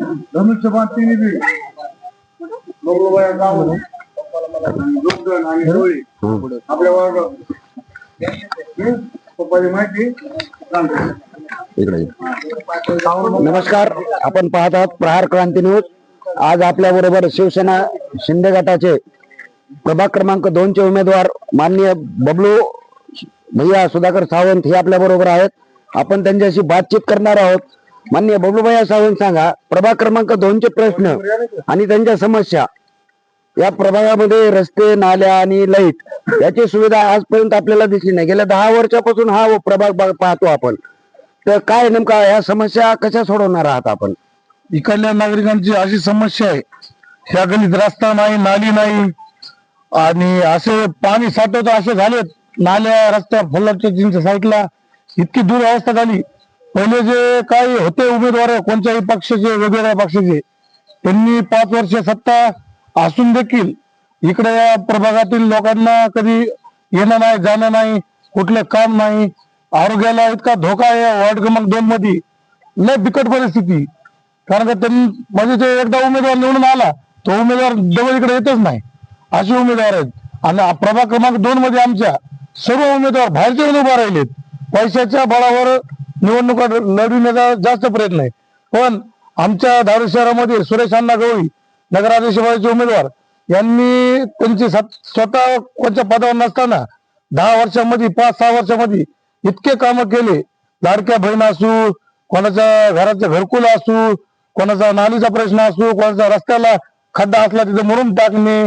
धनुष्यबाण तिन्ही बी बघूबाया गाव दुग्धन आणि डोळी आपल्या वर्ग. पप्पाची माहिती सांगतो. इकडे नमस्कार. आपण पाहत आहात प्रहार क्रांती न्यूज. आज आपल्या बरोबर शिवसेना शिंदे गटाचे प्रभाग क्रमांक दोन चे उमेदवार माननीय बबलू भैया सुधाकर सावंत हे आपल्या बरोबर आहेत. आपण त्यांच्याशी बातचीत करणार आहोत. माननीय बबलू साहेब सावंत सांगा प्रभाग क्रमांक दोनचे प्रश्न आणि त्यांच्या समस्या. या प्रभागामध्ये रस्ते नाल्या आणि लाइट याची सुविधा आजपर्यंत आपल्याला दिसली नाही. गेल्या दहा वर्षापासून हा प्रभाग पाहतो आपण. तर काय नेमका या समस्या कशा सोडवणार आहात आपण? इकडल्या नागरिकांची अशी समस्या आहे ह्या गलीत रस्ता नाही नाली नाही आणि असे पाणी साठवत असे झालेत नाल्या रस्त्या फुलाच्या साईडला इतकी दुरवस्था झाली पहिले जे काही होते उमेदवार कोणत्याही पक्षाचे वेगवेगळ्या पक्षाचे त्यांनी पाच वर्ष सत्ता असून देखील इकडे या प्रभागातील लोकांना कधी येणं नाही जाणं नाही कुठलं काम नाही आरोग्याला इतका धोका आहे वॉर्ड क्रमांक दोन मध्ये. लय बिकट परिस्थिती. कारण का त्यांनी म्हणजे ते एकदा उमेदवार निवडून आला तो उमेदवार डबल इकडे येतच नाही. असे उमेदवार आहेत. आणि प्रभाग क्रमांक दोन मध्ये आमच्या सर्व उमेदवार बाहेरचे येऊन उभा राहिलेत. पैशाच्या बळावर निवडणुका लढविण्याचा जास्त प्रयत्न आहे. पण आमच्या धारूर शहरामध्ये सुरेश अण्णा गवळी नगराध्यक्षपदाचे उमेदवार यांनी त्यांची स्वतः कोणत्या पदावर नसताना दहा वर्षामध्ये पाच सहा वर्षामध्ये इतके कामं केले. लाडक्या बहीण असू कोणाच्या घराचं घरकुल असू कोणाचा नालीचा प्रश्न असू कोणाचा रस्त्याला खड्डा असला तिथे मुरून टाकणे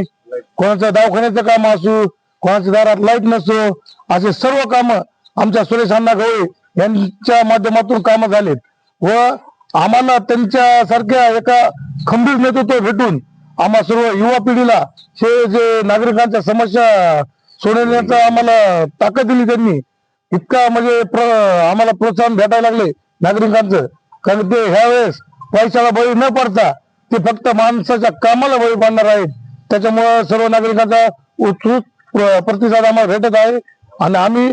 कोणाचं दवाखान्याचं काम असू कोणाच्या दारात लाइट नसो असे सर्व कामं आमच्या सुरेश अण्णा गवळी यांच्या माध्यमातून कामं झालेत. व आम्हाला त्यांच्यासारख्या एका खंबीर नेतृत्व भेटून आम्हा सर्व युवा पिढीला हे जे नागरिकांच्या समस्या सोडवण्याचा आम्हाला ताकद दिली त्यांनी इतका म्हणजे प्र- आम्हाला प्रोत्साहन भेटायला लागले नागरिकांचं. कारण ते ह्यावेळेस पैशाला बळी न पडता ते फक्त माणसाच्या कामाला बळी पडणार आहेत. त्याच्यामुळं सर्व नागरिकांचा उत्सुक प्रतिसाद आम्हाला भेटत आहे. आणि आम्ही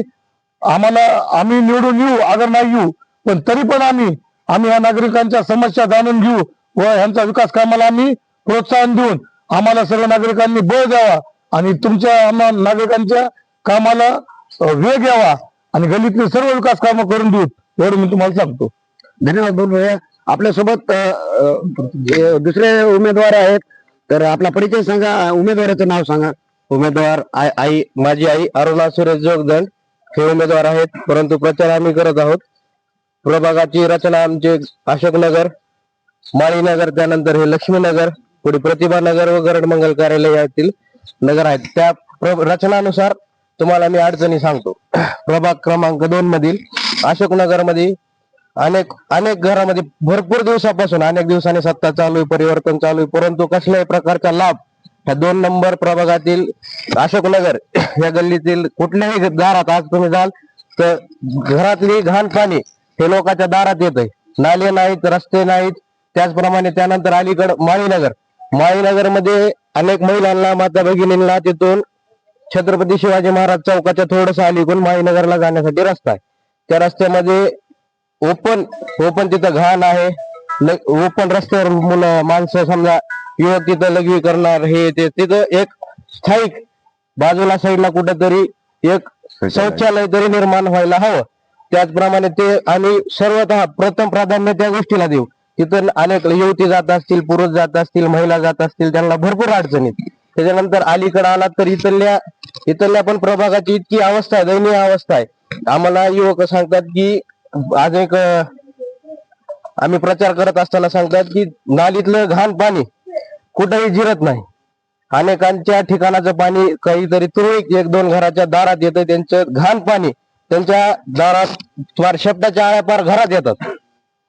आम्हाला आम्ही निवडून येऊ अगर नाही येऊ पण तरी पण आम्ही आम्ही ह्या नागरिकांच्या समस्या जाणून घेऊ व ह्यांचा विकास कामाला आम्ही प्रोत्साहन देऊन आम्हाला सर्व नागरिकांनी बळ द्यावा आणि तुमच्या आम्हा नागरिकांच्या कामाला वेग यावा आणि गलीतले सर्व विकास कामं करून देऊ एवढं मी तुम्हाला सांगतो. धन्यवाद भैया. आपल्यासोबत दुसरे उमेदवार आहेत तर आपला परिचय सांगा उमेदवाराचं नाव सांगा. उमेदवार आई आई माझी आई अरुणा सुरेश जोगदंड हे उमेदवार आहेत परंतु प्रचार आम्ही करत आहोत. प्रभागाची रचना आमचे अशोकनगर माळीनगर त्यानंतर हे लक्ष्मीनगर पुढे प्रतिभानगर व गरडमंगल कार्यालयातील नगर आहेत. त्या प्र- रचनानुसार तुम्हाला मी अडचणी सांगतो. प्रभाग क्रमांक दोन मधील अशोकनगरमध्ये अनेक अनेक घरामध्ये भरपूर दिवसापासून अनेक दिवसाने सत्ता चालू आहे परिवर्तन चालू आहे परंतु कसल्याही प्रकारचा लाभ ह्या दोन नंबर प्रभागातील अशोकनगर या गल्लीतील कुठल्याही दारात आज तुम्ही जाल तर घरातली घाण पाणी हे लोकांच्या दारात येत नाले नाहीत रस्ते नाहीत. त्याचप्रमाणे त्यानंतर अलीकड माळीनगर. माळीनगरमध्ये अनेक महिलांना माता भगिनींना तिथून छत्रपती शिवाजी महाराज चौकाच्या थोडस अलीकडून माळीनगरला जाण्यासाठी रस्ता आहे. त्या रस्त्यामध्ये ओपन ओपन तिथं घाण आहे. ओपन रस्त्यावर मुलं माणसं समजा युवक तिथं लघवी करणार हे ते तिथं एक स्थायिक बाजूला साईडला कुठेतरी एक शौचालय. तरी निर्माण व्हायला हवं. त्याचप्रमाणे ते आम्ही सर्वतः प्रथम प्राधान्य त्या गोष्टीला देऊ. तिथं अनेक युवती जात असतील पुरुष जात असतील महिला जात असतील त्यांना भरपूर अडचणीत त्याच्यानंतर अलीकडे आला तर इथल्या इथल्या पण प्रभागाची इतकी अवस्था आहे दयनीय अवस्था आहे. आम्हाला युवक सांगतात की आज एक आम्ही प्रचार करत असताना सांगतात की नालीतलं घाण पाणी कुठंही जिरत नाही. अनेकांच्या ठिकाणाचं पाणी काहीतरी तुरळक एक दोन घराच्या दारात येतं त्यांचं घाण पाणी त्यांच्या दारात फार शब्दाच्या आळ्यापार घरात येतात.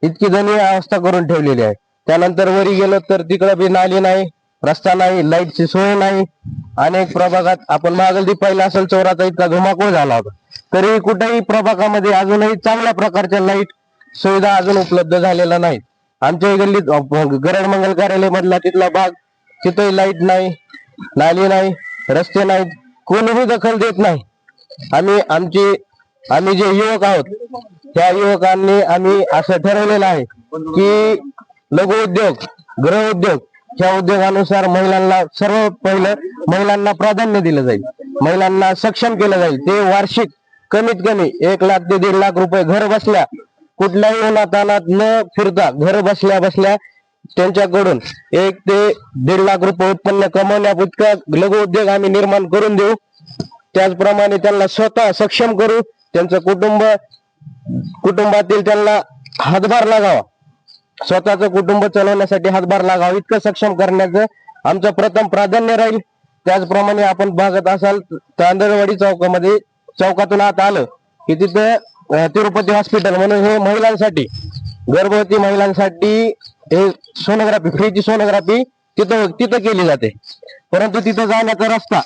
इतकी जणी अवस्था करून ठेवलेली आहे. त्यानंतर वरी गेलो तर तिकडं बी नाली नाही रस्ता नाही लाईटची सोय नाही. अनेक प्रभागात आपण मागलदी पहिला असेल चोराचा इतका धुमाकूळ झाला होता. तरी कुठेही प्रभागामध्ये अजूनही चांगल्या प्रकारच्या लाइट सुविधा अजून उपलब्ध झालेल्या नाहीत. आमच्या गल्लीत गरड मंगल कार्यालय मधला तिथला भाग तिथंही लाइट नाही नाली नाही रस्ते नाहीत कोणीही दखल देत नाही. आम्ही आमची आम्ही जे युवक आहोत त्या युवकांनी आम्ही असं ठरवलेलं आहे की लघु उद्योग गृह उद्योग ह्या उद्योगानुसार महिलांना सर्व पहिलं महिलांना प्राधान्य दिलं जाईल. महिलांना सक्षम केलं जाईल. ते वार्षिक कमीत कमी एक लाख ते दीड लाख रुपये घर बसल्या कुठल्याही उन्हातानात न फिरता घर बसल्या बसल्या त्यांच्याकडून एक ते दीड लाख रुपये उत्पन्न कमवण्याइतका लघु उद्योग आम्ही निर्माण करून देऊ. त्याचप्रमाणे त्यांना स्वतः सक्षम करू. त्यांचं कुटुंब कुटुंबातील त्यांना हातभार लागावा. स्वतःचं कुटुंब चालवण्यासाठी हातभार लागावा. इतकं सक्षम करण्याचं आमचं प्रथम प्राधान्य राहील. त्याचप्रमाणे आपण बघत असाल तांदळवाडी चौकामध्ये चौकातून आत आलं की तिथं तिरुपती हॉस्पिटल म्हणून हे महिलांसाठी गर्भवती महिलांसाठी हे सोनोग्राफी फ्रीची सोनोग्राफी तिथं तिथं केली जाते. परंतु तिथं जाण्याचा रस्ता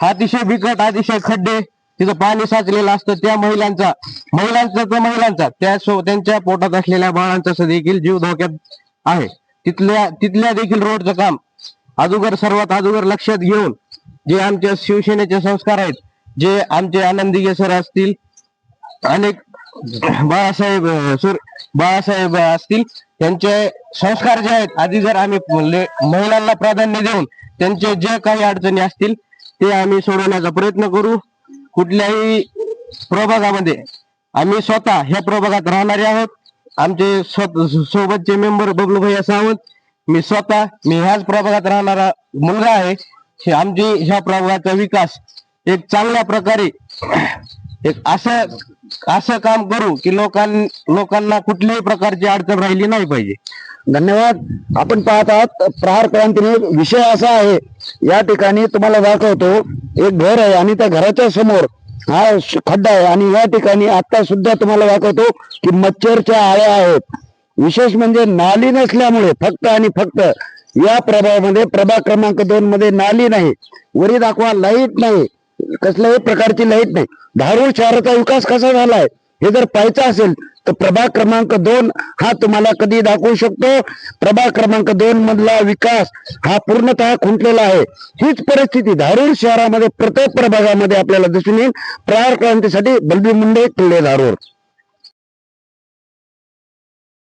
हा अतिशय बिकट अतिशय खड्डे तिथं पाणी साचलेलं असतं. त्या महिलांचा महिलांचा तर महिलांचा त्या त्यांच्या पोटात असलेल्या बाळांचा देखील जीव धोक्यात आहे. तिथल्या तिथल्या देखील रोडचं काम अगोदर सर्वात अगोदर लक्षात घेऊन जे आमच्या शिवसेनेचे संस्कार आहेत जे आमचे आनंदीगे सर असतील अनेक बाळासाहेब सुर बाळासाहेब असतील त्यांचे संस्कार जे आहेत आधी जर आम्ही ले- महिलांना प्राधान्य देऊन त्यांचे जे काही अडचणी असतील ते आम्ही सोडवण्याचा प्रयत्न करू. कुठल्याही प्रभागामध्ये आम्ही स्वतः ह्या प्रभागात राहणारे आहोत. आमचे स्वत- सोबतचे मेंबर बबलू भैया सावंत मी स्वतः मी ह्याच प्रभागात राहणारा मुलगा आहे. हे आमची ह्या प्रभागाचा विकास एक चांगल्या प्रकारे एक असं असं काम करू की लोकां लोकांना कुठल्याही प्रकारची अडचण राहिली नाही पाहिजे. धन्यवाद. आपण पाहत आहात प्रहार क्रांतीने विषय असा आहे या ठिकाणी तुम्हाला दाखवतो एक घर आहे आणि त्या घराच्या समोर हा खड्डा आहे आणि या ठिकाणी आता सुद्धा तुम्हाला दाखवतो की मच्छरच्या आळ्या आहेत. विशेष म्हणजे नाली नसल्यामुळे फक्त आणि फक्त या प्रभावामध्ये प्रभाग क्रमांक दोन मध्ये नाली नाही. वरी दाखवा लाइट नाही. कसल्याही प्रकारची लाइट नाही. धारूर शहराचा विकास कसा झालाय हे जर पाहायचं असेल तर प्रभाग क्रमांक दोन हा तुम्हाला कधी दाखवू शकतो. प्रभाग क्रमांक दोन मधला विकास हा पूर्णतः खुंटलेला आहे. हीच परिस्थिती धारूर शहरामध्ये प्रत्येक प्रभागामध्ये आपल्याला दिसून येईल. प्रहार क्रांतीसाठी बलबी मुंडे किल्ले धारूर